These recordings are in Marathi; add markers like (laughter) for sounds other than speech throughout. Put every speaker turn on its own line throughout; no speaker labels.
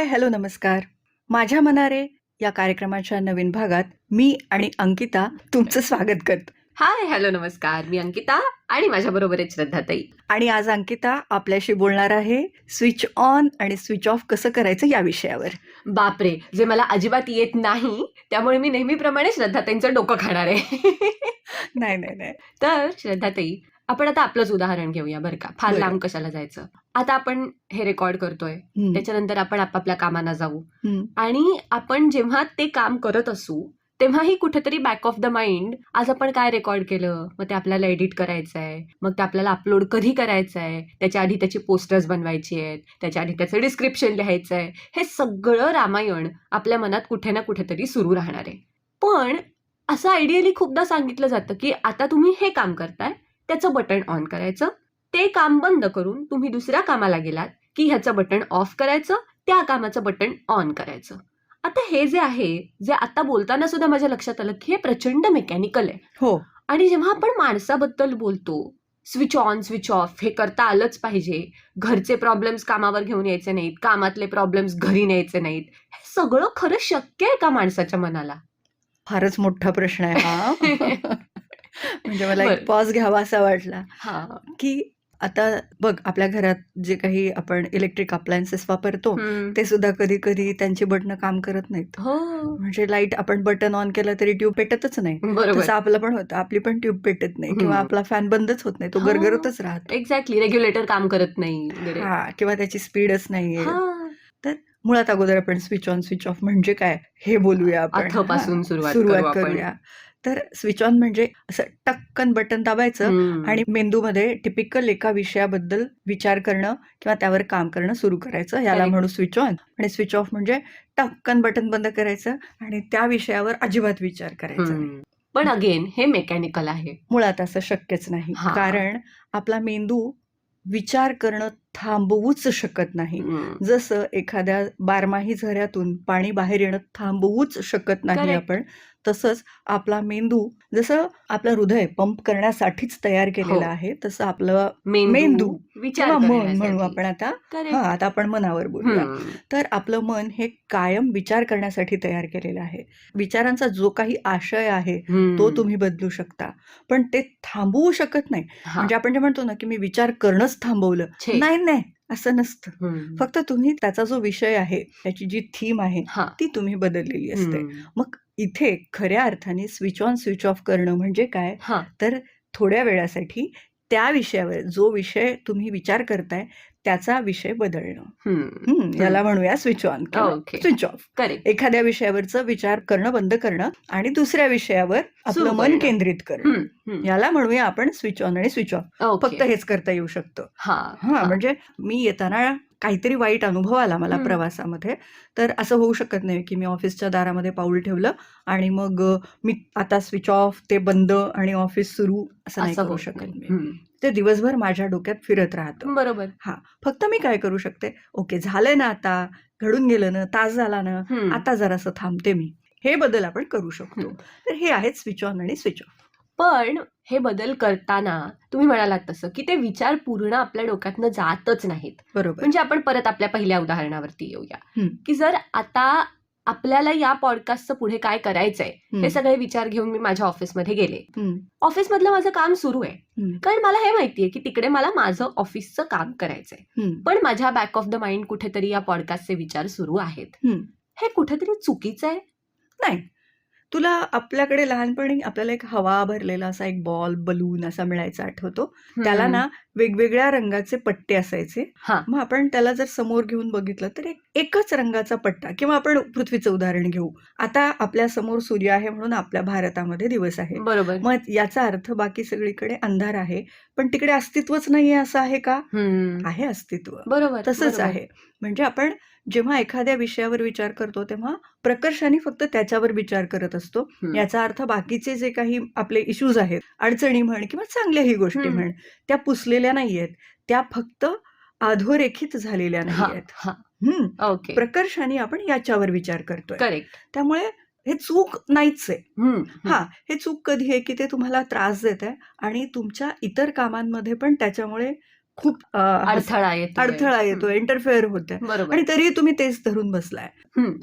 हाय हॅलो नमस्कार. माझ्या मनारे या कार्यक्रमाच्या नवीन भागात मी आणि अंकिता तुमचं स्वागत करतो.
हाय हॅलो नमस्कार. मी अंकिता आणि माझ्या बरोबर आहे श्रद्धाताई.
आणि आज अंकिता आपल्याशी बोलणार आहे स्विच ऑन आणि स्विच ऑफ कसं करायचं या विषयावर.
बापरे जे मला अजिबात येत नाही त्यामुळे मी नेहमीप्रमाणे श्रद्धाताईंचं डोकं खाणार आहे.
नाही नाही नाही.
तर श्रद्धाताई आपण आता आपलंच उदाहरण घेऊया बरं का. फार
बरं.
लांब कशाला जायचं? आता आपण हे रेकॉर्ड करतोय.
हम्म,
त्याच्यानंतर आपण आपापल्या कामाला जाऊ.
हम्म,
आणि आपण जेव्हा ते काम करत असू तेव्हाही कुठेतरी बॅक ऑफ द माइंड आज आपण काय रेकॉर्ड केलं? मग ते आपल्याला एडिट करायचं आहे मग ते आपल्याला अपलोड कधी करायचं आहे त्याच्या आधी त्याची पोस्टर्स बनवायची आहेत. त्याच्या आधी त्याचं डिस्क्रिप्शन लिहायचं आहे हे सगळं रामायण आपल्या मनात कुठे ना कुठेतरी सुरू राहणार आहे. पण असं आयडियली खूपदा सांगितलं जातं की आता तुम्ही हे काम करताय त्याचं बटन ऑन करायचं. ते काम बंद करून तुम्ही दुसऱ्या कामाला गेलात की ह्याचं बटन ऑफ करायचं त्या कामाचं बटन ऑन करायचं. आता हे जे आहे जे आता बोलताना सुद्धा माझ्या लक्षात आलं की हे प्रचंड मेकॅनिकल आहे.
हो.
आणि जेव्हा आपण माणसाबद्दल बोलतो स्विच ऑन स्विच ऑफ हे करता आलंच पाहिजे. घरचे प्रॉब्लेम्स कामावर घेऊन यायचे नाहीत कामातले प्रॉब्लेम्स घरी न्यायचे नाहीत. हे सगळं खरं शक्य आहे का माणसाच्या मनाला?
फारच मोठा प्रश्न आहे हा. (laughs) म्हणजे मला. एक पॉज घ्यावा असा वाटला. की आता बघ आपल्या घरात जे काही आपण इलेक्ट्रिक अप्लायन्सेस वापरतो. ते सुद्धा कधी कधी त्यांची बटणं काम करत नाहीत.
हो.
म्हणजे लाइट आपण बटन ऑन केलं तरी ट्यूब पेटतच नाही. तसं आपलं पण होतं आपली पण ट्यूब पेटत नाही किंवा. आपला फॅन बंदच होत नाही तो
हो.
गरगरतच राहतो.
एक्झॅक्टली रेग्युलेटर काम करत नाही
हा किंवा त्याची स्पीडच नाहीये.
हा.
मुळात अगोदर आपण स्विच ऑन स्विच ऑफ म्हणजे काय? हे बोलूया आपण.
सुरुवात.
करूया. तर स्विच ऑन म्हणजे असं टक्कन बटन दाबायचं. आणि मेंदूमध्ये टिपिकल एका विषयाबद्दल विचार करणं किंवा त्यावर काम करणं सुरू करायचं याला. म्हणू स्विच ऑन आणि स्विच ऑफ म्हणजे टक्कन बटन बंद करायचं आणि त्या विषयावर अजिबात विचार करायचा.
पण अगेन हे मेकॅनिकल आहे
मुळात असं शक्यच नाही. कारण आपला मेंदू विचार करणं थांबवूच शकत नाही. जसं एखाद्या बारमाही झऱ्यातून पाणी बाहेर येणं थांबवूच शकत नाही. आपण तसंच आपला मेंदू जसं आपलं हृदय पंप करण्यासाठीच तयार केलेलं
हो.
आहे तसं आपलं
मेंदू विचार
मन. म्हणू आपण आता. हा आता आपण मनावर बोलूया. तर आपलं मन हे कायम विचार करण्यासाठी तयार केलेलं आहे विचारांचा जो काही आशय आहे. तो तुम्ही बदलू शकता पण ते थांबवू शकत नाही. म्हणजे आपण जे म्हणतो ना की मी विचार करणंच थांबवलं. नाही नाही असं नसतं. फक्त तुम्ही त्याचा जो विषय आहे त्याची जी थीम आहे. ती तुम्ही बदललेली असते. मग इथे खऱ्या अर्थाने स्विच ऑन स्विच ऑफ करणं म्हणजे काय. तर थोड्या वेळासाठी त्या विषयावर जो विषय तुम्ही विचार करताय त्याचा विषय बदलणं याला म्हणूया switch on. Switch off
correct
एखाद्या विषयावरचं विचार करणं बंद करणं आणि दुसऱ्या विषयावर आपलं मन. केंद्रित करणं. याला म्हणूया आपण स्विच ऑन आणि स्विच ऑफ. फक्त हेच करता येऊ शकतं
हा.
म्हणजे मी येताना काहीतरी वाईट अनुभव आला मला. प्रवासामध्ये तर असं होऊ शकत नाही की मी ऑफिसच्या दारामध्ये पाऊल ठेवलं आणि मग मी आता स्विच ऑफ ते बंद आणि ऑफिस सुरू असं नाही करू
होत
शकत. मी. ते दिवसभर माझ्या डोक्यात फिरत राहतं.
बरोबर.
फक्त मी काय करू शकते? ओके झालंय ना आता घडून गेलं ना तास झाला ना
हम्म.
आता जरासं थांबते मी. हे बदल आपण करू शकतो. तर हे आहेत स्विच ऑन आणि स्विच ऑफ.
पण हे बदल करताना तुम्ही म्हणालात तसं की ते विचार पूर्ण आपल्या डोक्यातनं जातच नाहीत.
बरोबर.
म्हणजे आपण परत आपल्या पहिल्या उदाहरणावरती येऊया. की जर आता आपल्याला या पॉडकास्टचं पुढे काय करायचंय हे सगळे विचार घेऊन मी माझ्या ऑफिसमध्ये गेले. ऑफिसमधलं माझं काम सुरू आहे. कारण मला हे माहितीये की तिकडे मला माझं ऑफिसचं काम करायचंय. पण माझ्या बॅक ऑफ द माइंड कुठेतरी या पॉडकास्टचे विचार सुरू आहेत. हे कुठेतरी चुकीचं आहे?
नाही. तुला आपल्याकडे लहानपणी आपल्याला एक हवा भरलेला असा एक बॉल बलून असा मिळायचा आठवतो. त्याला. ना वेगवेगळ्या रंगाचे पट्टे असायचे
हा.
मग आपण त्याला जर समोर घेऊन बघितलं तर एक एकच रंगाचा पट्टा किंवा आपण पृथ्वीचं उदाहरण घेऊ आता आपल्यासमोर सूर्य आहे म्हणून आपल्या भारतामध्ये दिवस आहे
बरोबर
मग याचा अर्थ बाकी सगळीकडे अंधार आहे पण तिकडे अस्तित्वच नाहीये असं आहे का
हम्म.
आहे अस्तित्व
बरोबर
तसंच
बरोबर.
आहे म्हणजे आपण जेव्हा एखाद्या विषयावर विचार करतो तेव्हा प्रकर्षाने फक्त त्याच्यावर विचार करत असतो
हम्म.
याचा अर्थ बाकीचे जे काही आपले इश्यूज आहेत अडचणी म्हण किंवा चांगल्याही गोष्टी
हम्म.
म्हण त्या पुसलेल्या नाहीयेत. त्या फक्त अधोरेखित झालेल्या नाहीयेत.
ओके.
प्रकर्षाने आपण याच्यावर विचार करतोय.
करेक्ट.
त्यामुळे हे चूक नाहीच आहे. हा हे. चूक कधी आहे की ते तुम्हाला त्रास देत आहे आणि तुमच्या इतर कामांमध्ये पण त्याच्यामुळे खूप
अडथळा येतो
अडथळा येतो इंटरफेअर होत
बरोबर.
आणि तरीही तुम्ही तेच धरून बसलाय.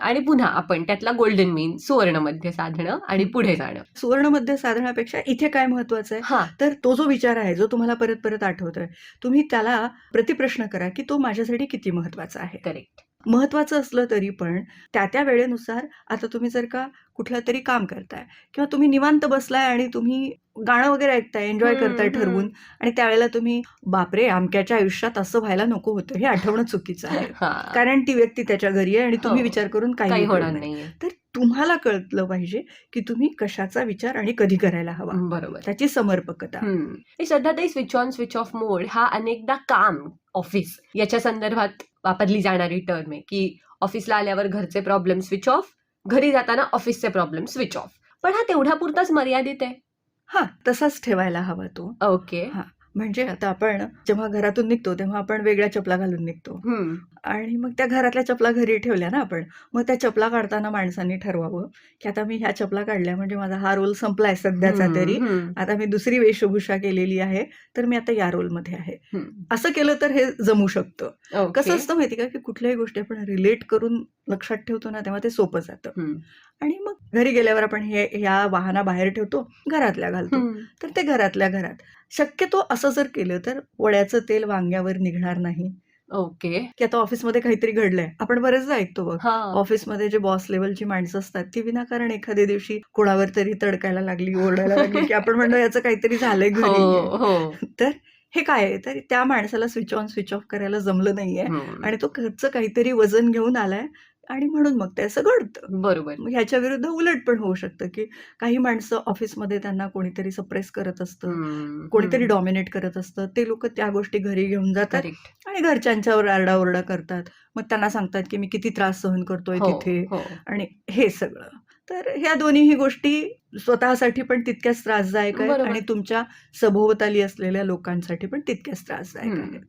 आणि पुन्हा आपण त्यातला गोल्डन मीन सुवर्णमध्ये साधणं आणि पुढे जाणं.
सुवर्णमध्ये साधण्यापेक्षा इथे काय महत्वाचं आहे?
हा.
तर तो जो विचार आहे जो तुम्हाला परत परत आठवतोय तुम्ही त्याला प्रतिप्रश्न करा की तो माझ्यासाठी किती महत्त्वाचा आहे.
करेक्ट
महत्वाचं असलं तरी पण त्या त्या वेळेनुसार आता तुम्ही जर का कुठलं तरी काम करताय किंवा तुम्ही निवांत बसलाय आणि तुम्ही गाणं वगैरे ऐकताय एन्जॉय करताय. ठरवून आणि त्यावेळेला तुम्ही बापरे अमक्याच्या आयुष्यात असं व्हायला नको होतं हे आठवणं चुकीचं आहे कारण ती व्यक्ती त्याच्या घरी आहे आणि तुम्ही
हो.
विचार करून काही
होणार
नाही. तर तुम्हाला कळलं पाहिजे की तुम्ही कशाचा विचार आणि कधी करायला हवा
बरोबर
त्याची समर्पकता.
हे श्रद्धाताई switch on switch off mode हा अनेकदा काम ऑफिस याच्या संदर्भात वापरली जाणारी टर्म आहे. की ऑफिसला आल्यावर घरचे प्रॉब्लेम स्विच ऑफ घरी जाताना ऑफिसचे प्रॉब्लेम स्विच ऑफ पण हा तेवढ्या पुरताच मर्यादित आहे.
हा तसाच ठेवायला हवा तो.
ओके
म्हणजे आता आपण जेव्हा घरातून निघतो तेव्हा आपण वेगळ्या चपला घालून निघतो. आणि मग त्या घरातल्या चपला घरी ठेवल्या ना आपण मग त्या चपला काढताना माणसांनी ठरवावं की आता मी ह्या चपला काढल्या म्हणजे माझा हा रोल संपलाय सध्याचा तरी आता मी दुसरी वेशभूषा केलेली आहे तर मी आता या रोलमध्ये आहे. असं केलं तर हे जमू शकतं. कसं असतं माहिती का की कुठल्याही गोष्टी आपण रिलेट करून लक्षात ठेवतो ना तेव्हा ते सोपं जातं. आणि मग घरी गेल्यावर आपण हे ह्या वाहना बाहेर ठेवतो घरातल्या घालतो. तर ते घरातल्या घरात शक्यतो असं जर केलं तर वड्याचं तेल वांग्यावर निघणार नाही.
ओके.
की आता ऑफिसमध्ये काहीतरी घडलंय. आपण बरेचदा ऐकतो बघ.
हा.
ऑफिसमध्ये जे बॉस लेवलची माणसं असतात ती विनाकारण एखाद्या दिवशी कोणावर तरी तडकायला लागली ओरडायला लागली की आपण म्हणतो याचं काहीतरी झालंय
हो
घरी.
हो.
तर हे काय आहे? तर त्या माणसाला स्विच ऑन स्विच ऑफ करायला जमलं नाहीये.
हम्म.
आणि तो घरचं काहीतरी वजन घेऊन आलाय. आणि म्हणून मग ते असं घडतं
बरोबर
मग ह्याच्या विरुद्ध उलट पण होऊ शकतं की काही माणसं ऑफिसमध्ये त्यांना कोणीतरी सप्रेस करत असतं. कोणीतरी. डॉमिनेट करत असतं ते लोक त्या गोष्टी घरी घेऊन जातात. आणि घरच्यांच्यावर आरडाओरडा करतात मग त्यांना सांगतात की मी किती त्रास सहन करतोय
हो,
तिथे
हो.
आणि हे सगळं तर ह्या दोन्हीही गोष्टी स्वतःसाठी पण तितक्याच त्रासदायक आहेत. आणि तुमच्या सभोवताली असलेल्या लोकांसाठी पण तितक्याच त्रासदायक. आहेत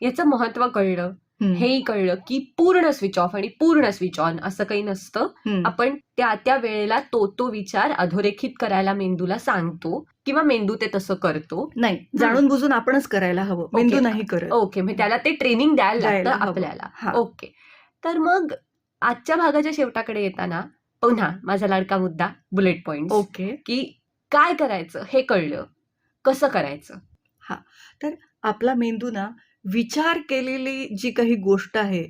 याचं महत्त्व कळलं. हेही कळलं की पूर्ण स्विच ऑफ आणि पूर्ण स्विच ऑन असं काही नसतं. आपण त्या त्या वेळेला तो तो विचार अधोरेखित करायला मेंदूला सांगतो किंवा मेंदू ते तसं करतो.
नाही जाणून बुजून आपणच करायला हवं. मेंदू नाही करत.
ओके म्हणजे त्याला ते ट्रेनिंग द्यायला लागतं. आपल्याला.
हा.
ओके. तर मग आजच्या भागाच्या शेवटाकडे येताना पुन्हा माझा लाडका मुद्दा बुलेट पॉइंट
ओके.
की काय करायचं हे कळलं. कसं करायचं?
आपला मेंदू ना विचार केलेली जी काही गोष्ट आहे.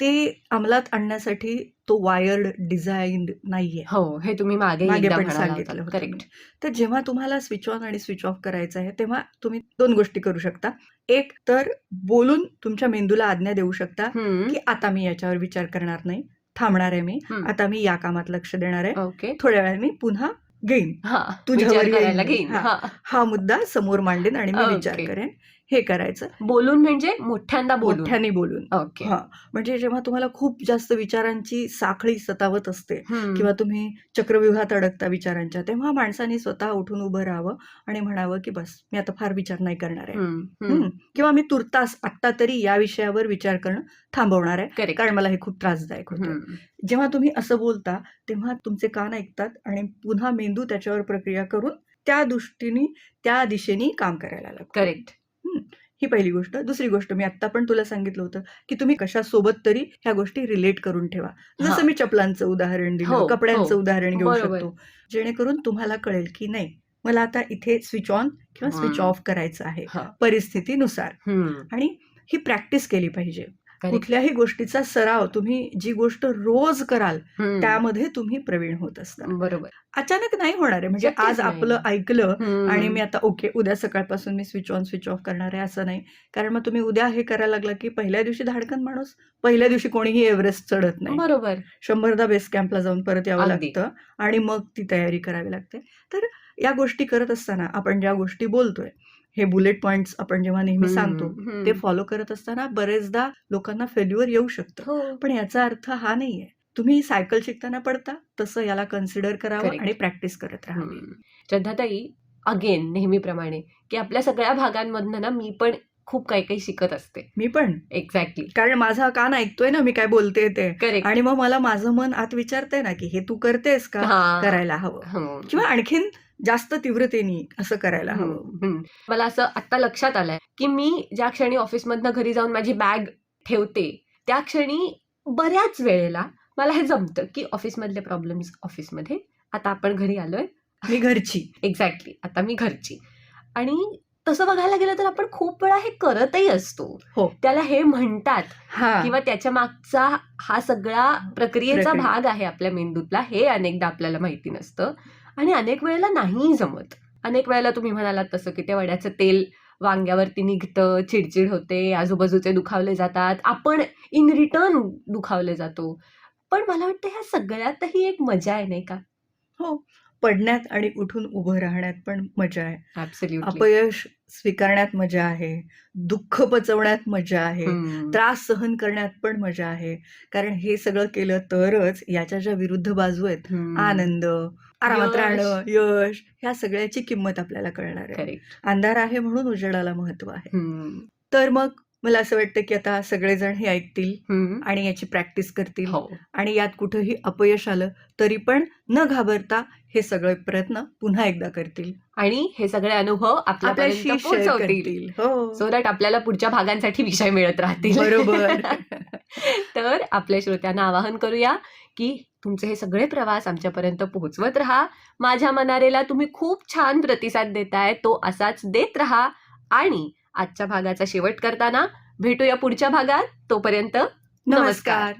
ते अंमलात आणण्यासाठी तो वायर्ड डिझाईन्ड नाहीये.
हो हे तुम्ही मागे
पण सांगितलं
करेक्ट
तर जेव्हा तुम्हाला स्विच ऑन आणि स्विच ऑफ करायचं आहे तेव्हा तुम्ही दोन गोष्टी करू शकता. एक तर बोलून तुमच्या मेंदूला आज्ञा देऊ शकता की आता मी याच्यावर विचार करणार नाही थांबणार आहे मी. आता मी या कामात लक्ष देणार आहे.
ओके
थोड्या वेळाने पुन्हा घेईन. तुझ्यावर मी.
घेईन.
हा. मुद्दा समोर मांडेन आणि मी विचार. करेन. हे करायचं.
बोलून म्हणजे मोठ्यांदा
मोठ्याने बोलून.
ओके.
हा. म्हणजे जेव्हा तुम्हाला खूप जास्त विचारांची साखळी सतावत असते. किंवा तुम्ही चक्रव्यूहात अडकता विचारांच्या तेव्हा माणसाने स्वतः उठून उभं राहावं आणि म्हणावं की बस मी आता फार विचार नाही करणार आहे. किंवा मी तुर्तास आत्ता तरी या विषयावर विचार करणं थांबवणार आहे. कारण मला हे खूप त्रासदायक होतं. जेव्हा तुम्ही असं बोलता तेव्हा तुमचे कान ऐकतात आणि पुन्हा मेंदू त्याच्यावर प्रक्रिया करून त्या दृष्टीने त्या दिशेने काम करायला लागतो.
करेक्ट
ही पहिली गोष्ट दुसरी गोष्ट मी आत्ता पण तुला सांगितलं होतं की तुम्ही कशासोबत तरी ह्या गोष्टी रिलेट करून ठेवा जसं. मी चपलांचं उदाहरण दिलं
हो,
कपड्यांचं
हो.
उदाहरण घेऊ. शकतो जेणेकरून तुम्हाला कळेल की नाही मला आता इथे स्विच ऑन किंवा स्विच. ऑफ करायचं आहे. परिस्थितीनुसार. आणि ही प्रॅक्टिस केली पाहिजे. कुठल्याही गोष्टीचा सराव तुम्ही जी गोष्ट रोज कराल. त्यामध्ये तुम्ही प्रवीण होत असता
बरोबर
अचानक नाही होणार आहे म्हणजे आज. आपलं ऐकलं. आणि मी आता ओके उद्या सकाळपासून मी स्विच ऑन स्विच ऑफ करणार आहे असं नाही कारण मग तुम्ही उद्या हे करायला लागला की पहिल्या दिवशी धाडकन माणूस पहिल्या दिवशी कोणीही एव्हरेस्ट चढत नाही
बरोबर
शंभरदा बेस कॅम्पला जाऊन परत यावं. लागतं आणि मग ती तयारी करावी लागते तर या गोष्टी करत असताना आपण ज्या गोष्टी बोलतोय हे बुलेट पॉइंट्स आपण जेव्हा नेहमी सांगतो. ते फॉलो करत असताना बरेचदा लोकांना फेल्युअर येऊ शकतं.
हो.
पण याचा अर्थ हा नाहीये. तुम्ही सायकल शिकताना पडता तसं याला कन्सिडर करावं. आणि प्रॅक्टिस करत राहावी.
श्रद्धाताई अगेन नेहमीप्रमाणे की आपल्या सगळ्या भागांमधनं ना मी पण खूप काही काही शिकत असते.
मी पण.
एक्झॅक्टली
कारण माझा कान ऐकतोय ना मी काय बोलते ते.
करेक्ट
आणि मग मला माझं मन आत विचारतंय ना की हे तू करतेस का करायला हवं? किंवा आणखीन जास्त तीव्रतेने असं करायला हवं.
हम्म, हम्म. मला असं आता लक्षात आलंय की मी ज्या क्षणी ऑफिसमधनं घरी जाऊन माझी बॅग ठेवते त्या क्षणी बऱ्याच वेळेला मला हे जमतं की ऑफिसमधले प्रॉब्लेम्स ऑफिसमध्ये. आता आपण घरी आलोय.
मी घरची.
एक्झॅक्टली आता मी घरची. आणि तसं बघायला गेलं तर आपण खूप वेळा हे करतही असतो.
हो.
त्याला हे म्हणतात
हा.
किंवा त्याच्या मागचा हा सगळा प्रक्रियेचा
प्रक्रिया.
भाग आहे आपल्या मेंदूतला. हे अनेकदा आपल्याला माहिती नसतं. आणि अनेक वेळेला नाही जमत. अनेक वेळेला तुम्ही म्हणालात तसं की ते वड्याचं तेल वांग्यावरती निघतं चिडचिड होते आजूबाजूचे दुखावले जातात. आपण इन रिटर्न दुखावले जातो. पण मला वाटतं ह्या सगळ्यातही एक मजा आहे नाही का?
हो. पडण्यात आणि उठून उभं राहण्यात पण मजा आहे. अपयश स्वीकारण्यात मजा आहे. दुःख पचवण्यात मजा आहे. त्रास सहन करण्यात पण मजा आहे. कारण हे सगळं केलं तरच याच्या ज्या विरुद्ध बाजू आहेत आनंद आरामात
यश.
राहणं यश ह्या सगळ्याची किंमत आपल्याला कळणार आहे. अंधार आहे म्हणून उजेडाला महत्त्व आहे. तर मग मला असं वाटतं की आता सगळेजण हे ऐकतील आणि याची प्रॅक्टिस करतील
हो.
आणि यात कुठंही अपयश आलं तरी पण न घाबरता हे सगळे प्रयत्न पुन्हा एकदा करतील.
आणि हे सगळे अनुभव आपल्यापर्यंत
करतील. हो.
सो दॅट आपल्याला पुढच्या भागांसाठी विषय मिळत राहतील.
बरोबर. (laughs)
तर आपल्या श्रोत्यांना आवाहन करूया की तुमचे हे सगळे प्रवास आमच्यापर्यंत पोहोचवत राहा. माझ्या मनारेला तुम्ही खूप छान प्रतिसाद देताय. तो असाच देत राहा. आणि आजच्या भागाचा शेवट करताना भेटूया पुढच्या भागात तोपर्यंत नमस्कार.
नमस्कार